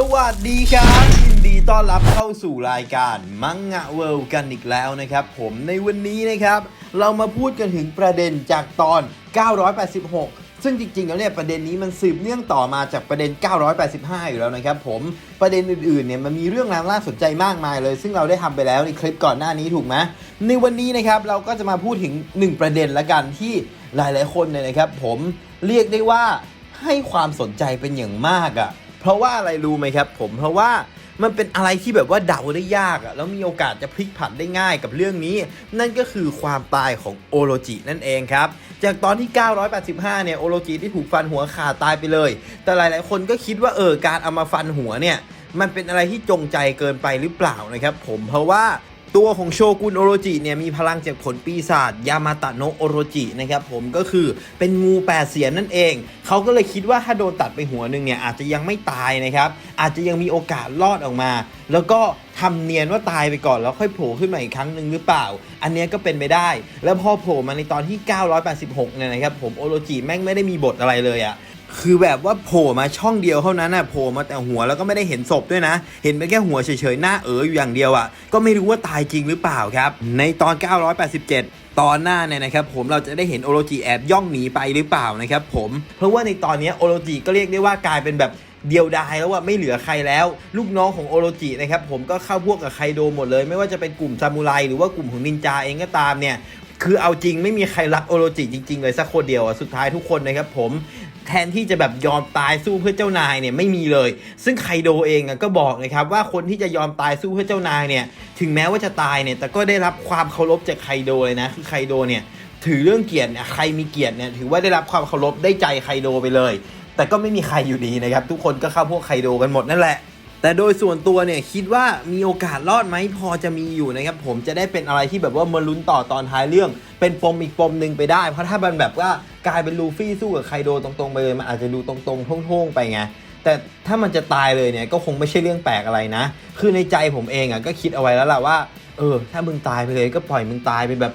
สวัสดีครับยินดีต้อนรับเข้าสู่รายการมังงะเวิลด์กันอีกแล้วนะครับ ผมในวันนี้นะครับ เรามาพูดกันถึงประเด็นจากตอน 986 ซึ่งจริง ๆ แล้วเนี่ยประเด็นนี้มันสืบเนื่องต่อมาจากประเด็น 985 อยู่แล้วนะครับผมประเด็นอื่นๆเนี่ยมันมีเรื่องราวน่าสนใจมากมายเลย ซึ่งเราได้ทำไปแล้วในคลิปก่อนหน้านี้ถูกไหมในวันนี้นะครับเราก็จะมาพูดถึงหนึ่งประเด็นละกันที่หลายๆ คนเนี่ยนะครับ ผมเรียกได้ว่าให้ความสนใจเป็นอย่างมากอะ่ะ เพราะว่าอะไรรู้ไหมครับผมเพราะว่ามันเป็นอะไรที่แบบว่าเดาได้ยากอะแล้วมีโอกาสจะพลิกผันได้ง่ายกับเรื่องนี้ นั่นก็คือความตายของโอโรจินั่นเองครับ จากตอนที่ 985 เนี่ยโอโรจิที่ถูกฟันหัวขาดตายไปเลย แต่หลาย ๆ คนก็คิดว่าเออการเอามาฟันหัวเนี่ยมันเป็นอะไรที่จงใจเกินไปหรือเปล่านะครับผมเพราะว่า ตัวของโชกุนโอโรจิเนี่ยมีพลังจากผลปีศาจยามาตะโนโอโรจินะครับผมก็คือเป็นงูแปดเสียนนั่นเอง เขาก็เลยคิดว่าถ้าโดนตัดไปหัวหนึ่งเนี่ยอาจจะยังไม่ตายนะครับ อาจจะยังมีโอกาสรอดออกมา แล้วก็ทำเนียนว่าตายไปก่อนแล้วค่อยโผล่ขึ้นมาอีกครั้งหนึ่งหรือเปล่า อันเนี้ยก็เป็นไปได้ แล้วพอโผล่มาในตอนที่ 986เนี่ยนะครับผมโอโรจิแม่งไม่ได้มีบทอะไรเลยอะ คือแบบว่าโผล่มาช่องเดียวเท่านั้นน่ะโผล่มาแต่หัวแล้วก็ไม่ได้เห็นศพด้วยนะ เห็นไปแค่หัวเฉยๆ หน้าเอ๋ออยู่อย่างเดียวอะ่ะ ก็ไม่รู้ว่าตายจริงหรือเปล่าครับ ในตอน 987ตอนหน้าเนี่ยนะครับผมเราจะได้เห็นโอโรจิแอบย่องหนีไปหรือเปล่านะครับผมเพราะว่าในตอนนี้โอโรจิก็เรียกได้ว่ากลายเป็นแบบเดียวดายแล้วว่าไม่เหลือใครแล้ว ลูกน้องของโอโรจินะครับผมก็เข้าพวกกับไคโดหมดเลย ไม่ว่าจะเป็นกลุ่มซามูไรหรือว่ากลุ่มของนินจาเองก็ตามเนี่ย คือเอาจริงไม่มีใครรักโอโรจิจริง ๆ เลยสักคนเดียวอะสุดท้ายทุกคนนะครับผมแทนที่จะแบบยอมตายสู้เพื่อเจ้านายเนี่ยไม่มีเลย ซึ่งไคโดเองอะก็บอกนะครับว่าคนที่จะยอมตายสู้เพื่อเจ้านายเนี่ยถึงแม้ว่าจะตายเนี่ยแต่ก็ได้รับความเคารพจากไคโดเลยนะคือไคโดเนี่ยถือเรื่องเกียรติเนี่ยใครมีเกียรติเนี่ยถือว่าได้รับความเคารพได้ใจไคโดไปเลย แต่ก็ไม่มีใครอยู่ดีนะครับทุกคนก็เข้าพวกไคโดกันหมดนั่นแหละ แต่โดยส่วนตัวเนี่ยคิดว่ามีโอกาสรอดไหมพอจะมีอยู่นะครับผมจะได้เป็นอะไรที่แบบว่ามาลุ้นต่อตอนท้ายเรื่อง เป็นปมอีกปมหนึ่งไปได้ เพราะถ้ามันแบบว่ากลายเป็นลูฟี่สู้กับไคโดตรงๆไปเลยมันอาจจะดูตรงๆโท่งๆไปไงแต่ถ้ามันจะตายเลยเนี่ยก็คงไม่ใช่เรื่องแปลกอะไรนะ คือในใจผมเองอะก็คิดเอาไว้แล้วล่ะว่า เออ ถ้ามึงตายไปเลยก็ปล่อยมึงตายไปแบบ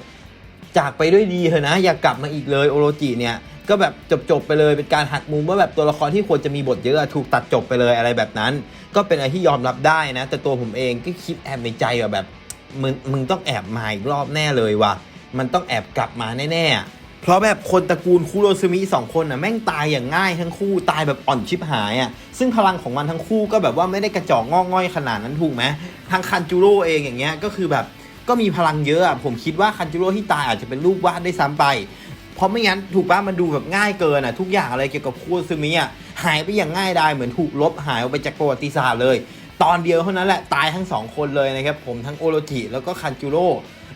จากไปด้วยดีเถอะนะ อย่ากลับมาอีกเลยโอโรจิเนี่ยก็แบบจบๆไปเลยเป็นการหักมุมว่าแบบตัวละครที่ควรจะมีบทเยอะถูกตัดจบไปเลยอะไรแบบนั้น ก็เป็นอะไรที่ยอมรับได้นะ แต่ตัวผมเองก็คิดแอบในใจว่าแบบมึงมึงต้องแอบมาอีกรอบแน่เลยว่ะมันต้องแอบกลับมาแน่ๆ เพราะแบบคนตระกูลคุโรซึมิสองคนน่ะแม่งตายอย่างง่ายทั้งคู่ตายแบบอ่อนชิบหายอะซึ่งพลังของมันทั้งคู่ก็แบบว่าไม่ได้กระจอกงอกง่อยขนาดนั้นถูกไหมทางคันจูโร่เองอย่างเงี้ยก็คือแบบ ก็มีพลังเยอะอะผมคิดว่าคันจิโร่ที่ตายอาจจะเป็นลูกวาดได้ซ้ำไป เพราะไม่งั้นถูกป้ะมันดูแบบง่ายเกินอะทุกอย่างอะไรเกี่ยวกับคูซึมิอะหายไปอย่างง่ายดายเหมือนถูกลบหายออกไปจากประวัติศาสตร์เลย ตอนเดียวเท่านั้นแหละตายทั้งสองคนเลยนะครับผมทั้งโอโรจิแล้วก็คันจิโร่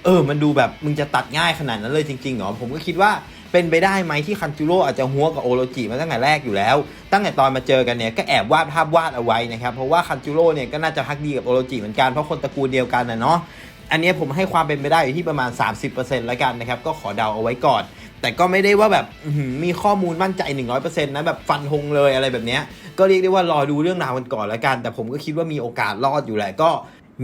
เออ มันดูแบบมึงจะตัดง่ายขนาดนั้นเลยจริงๆเหรอ ผมก็คิดว่าเป็นไปได้ไหมที่คันจิโร่อาจจะหัวกับโอโรจิมาตั้งแต่แรกอยู่แล้ว ตั้งแต่ตอนมาเจอกันเนี่ยก็แอบวาดภาพวาดเอาไว้นะครับ เพราะว่าคันจิโร่เนี่ยก็น่าจะพักดีกับโอโรจิเหมือนกัน เพราะคนตระกูลเดียวกันนะเนาะ อันนี้ผมให้ความเป็นไปได้อยู่ที่ประมาณ 30%แล้วกันนะครับ ก็ขอเดาเอาไว้ก่อน แต่ก็ไม่ได้ว่าแบบมีข้อมูลมั่นใจ 100%นะแบบฟันธงเลยอะไรแบบเนี้ยก็เรียกได้ว่ารอดูเรื่องราวกันก่อนแล้วกัน แต่ผมก็คิดว่ามีโอกาสรอดอยู่แหละก็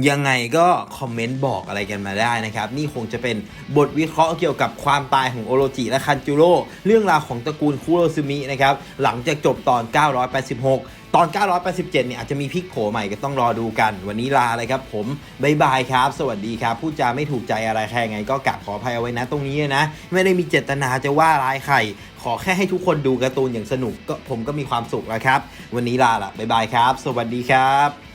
ยังไงก็คอมเมนต์บอกอะไรกันมาได้นะครับ นี่คงจะเป็นบทวิเคราะห์เกี่ยวกับความตายของโอโรจิและคันจูโร่เรื่องราวของตระกูลคุโรซึมินะครับ หลังจากจบตอน 986 ตอน 987 เนี่ยอาจจะมีพลิกโผใหม่ก็ต้องรอดูกัน วันนี้ลาเลยครับผมบายบายครับ สวัสดีครับพูดจาไม่ถูกใจอะไรใครไง ก็กราบขออภัยเอาไว้นะตรงนี้นะ ไม่ได้มีเจตนาจะว่าร้ายใคร ขอแค่ให้ทุกคนดูการ์ตูนอย่างสนุกก็ผมก็มีความสุขแล้วครับ วันนี้ลาละบายบายครับ สวัสดีครับ